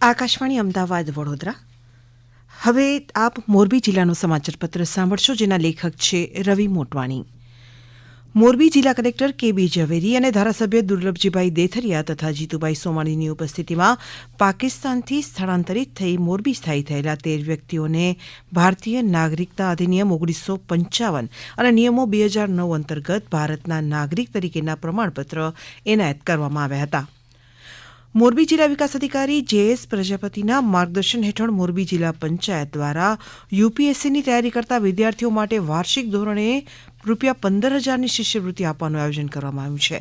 આકાશવાણી અમદાવાદ, વડોદરા. હવે આપ મોરબી જિલ્લાનું સમાચાર પત્ર સાંભળશો, જેના લેખક છે રવિ મોટવાણી. મોરબી જિલ્લા કલેક્ટર કે બી ઝવેરી અને ધારાસભ્ય દુર્લભજીભાઈ દેથરિયા તથા જીતુભાઈ સોમાણીની ઉપસ્થિતિમાં પાકિસ્તાનથી સ્થળાંતરિત થઈ મોરબી સ્થાયી થયેલા તેર વ્યક્તિઓને ભારતીય નાગરિકતા અધિનિયમ ઓગણીસો પંચાવન અને નિયમો બે હજાર નવ અંતર્ગત ભારતના નાગરિક તરીકેના પ્રમાણપત્ર એનાયત કરવામાં આવ્યા હતા. મોરબી જિલ્લા વિકાસ અધિકારી જેએસ પ્રજાપતિના માર્ગદર્શન હેઠળ મોરબી જિલ્લા પંચાયત દ્વારા યુપીએસસીની તૈયારી કરતા વિદ્યાર્થીઓ માટે વાર્ષિક ધોરણે રૂપિયા પંદર હજારની શિષ્યવૃત્તિ આપવાનું આયોજન કરવામાં આવ્યું છે.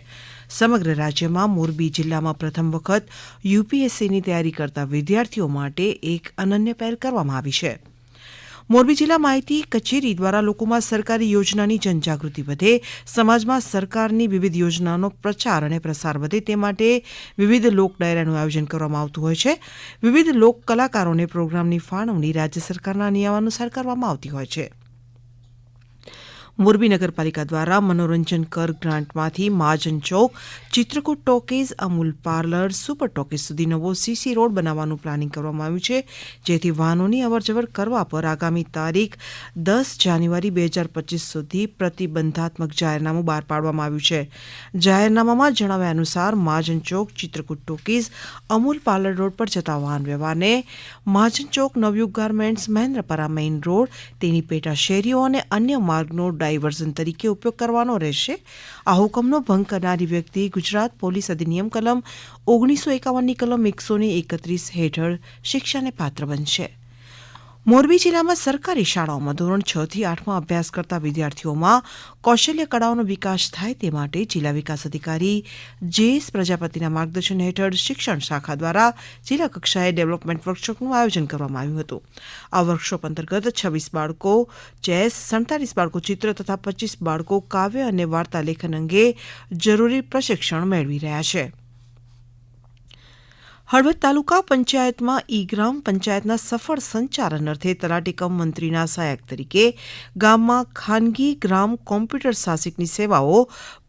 સમગ્ર રાજ્યમાં મોરબી જિલ્લામાં પ્રથમ વખત યુપીએસસીની તૈયારી કરતા વિદ્યાર્થીઓ માટે એક અનન્ય પહેલ કરવામાં આવી છે. મોરબી જિલ્લા માહિતી કચેરી દ્વારા લોકોમાં સરકારી યોજનાની જનજાગૃતિ વધે, સમાજમાં સરકારની વિવિધ યોજનાનો પ્રચાર અને પ્રસાર વધે તે માટે વિવિધ લોક ડાયરાનું આયોજન કરવામાં આવતું હોય છે. વિવિધ લોક કલાકારોને પ્રોગ્રામની ફાળવણી રાજ્ય સરકારના નિયમાનુસાર કરવામાં આવતી હોય છે. મોરબી નગરપાલિકા દ્વારા મનોરંજન કર ગ્રાન્ટમાંથી Mahajan Chowk, Chitrakoot talkies, Amul parlour, super talkies સુધી નવો સીસી રોડ બનાવવાનું પ્લાનિંગ કરવામાં આવ્યું છે, જેથી વાહનોની અવરજવર કરવા પર આગામી તારીખ દસ જાન્યુઆરી બે હજાર પચીસ સુધી પ્રતિબંધાત્મક જાહેરનામું બહાર પાડવામાં આવ્યું છે. જાહેરનામામાં જણાવ્યા અનુસાર Mahajan chowk, Chitrakoot talkies, Amul parlour road પર જતા વાહન વ્યવહારને Mahajan chowk, Navyug garments, Mahendrapara main road, તેની પેટા શેરીઓ અને અન્ય માર્ગનો ડાયવર્ઝન તરીકે ઉપયોગ કરવાનો રહેશે. આ હુકમનો ભંગ કરનારી વ્યક્તિ ગુજરાત પોલીસ અધિનિયમ કલમ ઓગણીસો એકાવનની કલમ એકસો એકત્રીસ હેઠળ શિક્ષાને પાત્ર બનશે. મોરબી જિલ્લામાં સરકારી શાળાઓમાં ધોરણ છ થી આઠમાં અભ્યાસ કરતા વિદ્યાર્થીઓમાં કૌશલ્ય કળાઓનો વિકાસ થાય તે માટે જિલ્લા વિકાસ અધિકારી જેએસ પ્રજાપતિના માર્ગદર્શન હેઠળ શિક્ષણ શાખા દ્વારા જિલ્લા કક્ષાએ ડેવલપમેન્ટ વર્કશોપનું આયોજન કરવામાં આવ્યું હતું. આ વર્કશોપ અંતર્ગત છવ્વીસ બાળકો, ચેસ, સડતાલીસ બાળકો ચિત્ર તથા પચીસ બાળકો કાવ્ય અને વાર્તા લેખન અંગે જરૂરી પ્રશિક્ષણ મેળવી રહ્યા છે. હળવદ તાલુકા પંચાયતમાં ઈ ગ્રામ પંચાયતના સફળ સંચાલન અર્થે તલાટીકમ મંત્રીના સહાયક તરીકે ગામમાં ખાનગી ગ્રામ કોમ્પ્યુટર સાહસિકની સેવાઓ,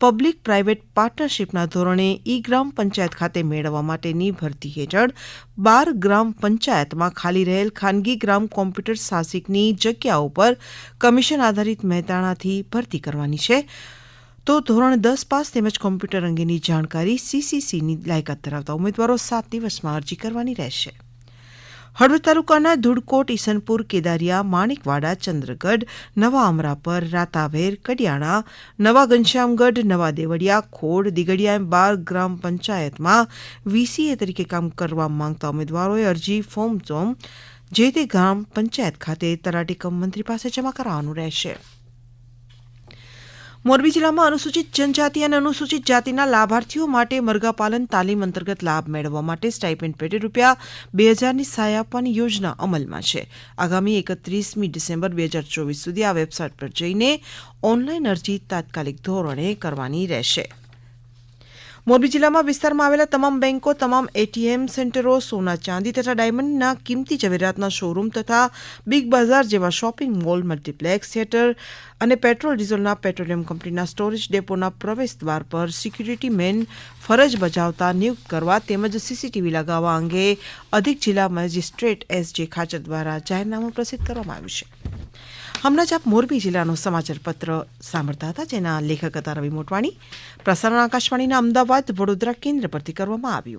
પબ્લિક પ્રાઇવેટ પાર્ટનરશીપના ધોરણે ઈ ગ્રામ પંચાયત ખાતે મેળવવા માટેની ભરતી હેઠળ બાર ગ્રામ પંચાયતમાં ખાલી રહેલ ખાનગી ગ્રામ કોમ્પ્યુટર સાહસિકની જગ્યાઓ પર કમિશન આધારિત મહેતાણાથી ભરતી કરવાની છે. તો ધોરણ દસ પાસ તેમજ કોમ્પ્યુટર અંગેની જાણકારી સીસીસીની લાયકાત ધરાવતા ઉમેદવારો સાત દિવસમાં અરજી કરવાની રહેશે. હળવદ તાલુકાના ધુડકોટ, ઈસનપુર, કેદારિયા, માણિકવાડા, ચંદ્રગઢ, નવા અમરાપર રાતાભેર કડિયાણા, નવા ઘનશ્યામગઢ, નવા દેવળિયા, ખોડ, દિગડિયા એમ બાર ગ્રામ પંચાયતમાં વીસીએ તરીકે કામ કરવા માંગતા ઉમેદવારોએ અરજી ફોર્મ જોમ જે તે ગ્રામ પંચાયત ખાતે તલાટી કમ મંત્રી પાસે જમા કરાવવાનું રહેશે. મોરબી જિલ્લામાં અનુસૂચિત જનજાતિ અને અનુસૂચિત જાતિના લાભાર્થીઓ માટે મરઘાપાલન તાલીમ અંતર્ગત લાભ મેળવવા માટે સ્ટાઇપેન્ડ પેટે રૂપિયા બે હજારની સહાય આપવાની યોજના અમલમાં છે. આગામી એકત્રીસમી ડિસેમ્બર બે હજાર ચોવીસ સુધી આ વેબસાઇટ પર જઈને ઓનલાઈન અરજી તાત્કાલિક ધોરણે કરવાની રહેશે. મોરબી જિલ્લામાં વિસ્તારમાં આવેલા તમામ બેંકો, તમામ એટીએમ સેન્ટરો, સોના ચાંદી તથા ડાયમંડના કિંમતી જવેરાતના શોરૂમ તથા બિગ બજાર જેવા શોપિંગ મોલ, મલ્ટીપ્લેક્સ થિયેટર અને પેટ્રોલ, ડીઝલના પેટ્રોલિયમ કંપનીના સ્ટોરેજ ડેપોના પ્રવેશ દ્વાર પર સિક્યુરિટી મેન ફરજ બજાવતા નિયુક્ત કરવા તેમજ સીસીટીવી લગાવવા અંગે અધિક જિલ્લા મેજિસ્ટ્રેટ એસ જે ખાચર દ્વારા જાહેરનામું પ્રસિદ્ધ કરવામાં આવ્યું છે. હમણાં જ આપ મોરબી જિલ્લાનો સમાચાર પત્ર સાંભળતા હતા, જેના લેખક હતા રવિ મોટવાણી. પ્રસારણ આકાશવાણીના અમદાવાદ વડોદરા કેન્દ્ર પરથી કરવામાં આવ્યું.